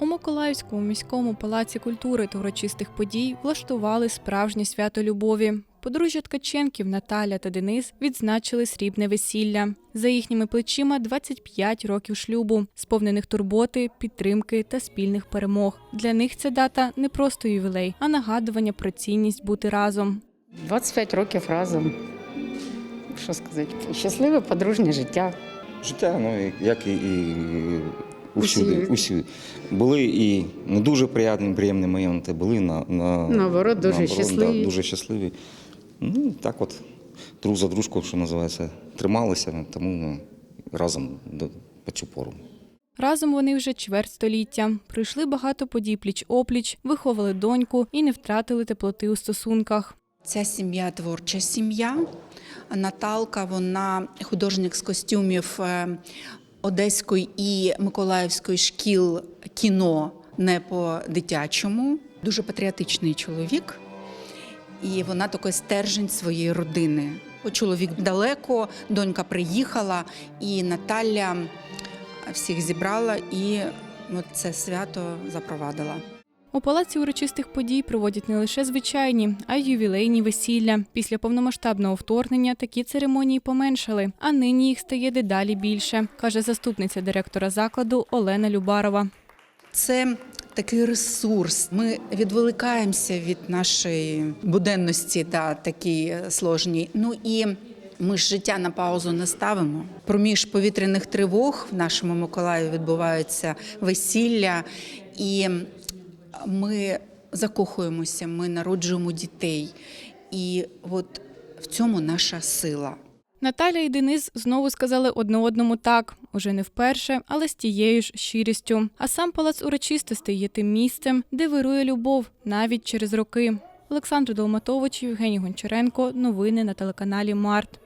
У Миколаївському міському палаці культури та урочистих подій влаштували справжнє свято любові. Подружжя Ткаченків Наталя та Денис відзначили срібне весілля. За їхніми плечима 25 років шлюбу, сповнених турботи, підтримки та спільних перемог. Для них ця дата не просто ювілей, а нагадування про цінність бути разом. 25 років разом. Що сказати? Щасливе подружнє життя. Життя, ну як і, і усюди, Усі. усюди. Були і не дуже приємні, приємні моменти, були на, на Наоборот, дуже наоборот, щасливі. Да, дуже щасливі. Ну, так от, друг за дружку, що називається, трималися, тому ми разом до, по цю пору. Разом вони вже чверть століття. Пройшли багато подій пліч-опліч, виховали доньку і не втратили теплоти у стосунках. Ця сім'я творча сім'я. Наталка, вона художник з костюмів е, Одеської і Миколаївської шкіл кіно не по дитячому. Дуже патріотичний чоловік, і вона такий стержень своєї родини. Чоловік далеко, донька приїхала, і Наталя всіх зібрала і от це свято запровадила. У палаці урочистих подій проводять не лише звичайні, а й ювілейні весілля. Після повномасштабного вторгнення такі церемонії поменшали, а нині їх стає дедалі більше, каже заступниця директора закладу Олена Любарова. Це такий ресурс. Ми відволікаємося від нашої буденності, да, такій е, сложній. Ну і ми ж життя на паузу не ставимо. Проміж повітряних тривог в нашому Миколаєві відбувається весілля, і ми закохуємося, ми народжуємо дітей. І от в цьому наша сила. Наталя і Денис знову сказали одне одному так, уже не вперше, але з тією ж щирістю. А сам палац урочистостей є тим місцем, де вирує любов навіть через роки. Олександр Долматович, Євгеній Гончаренко. Новини на телеканалі Март.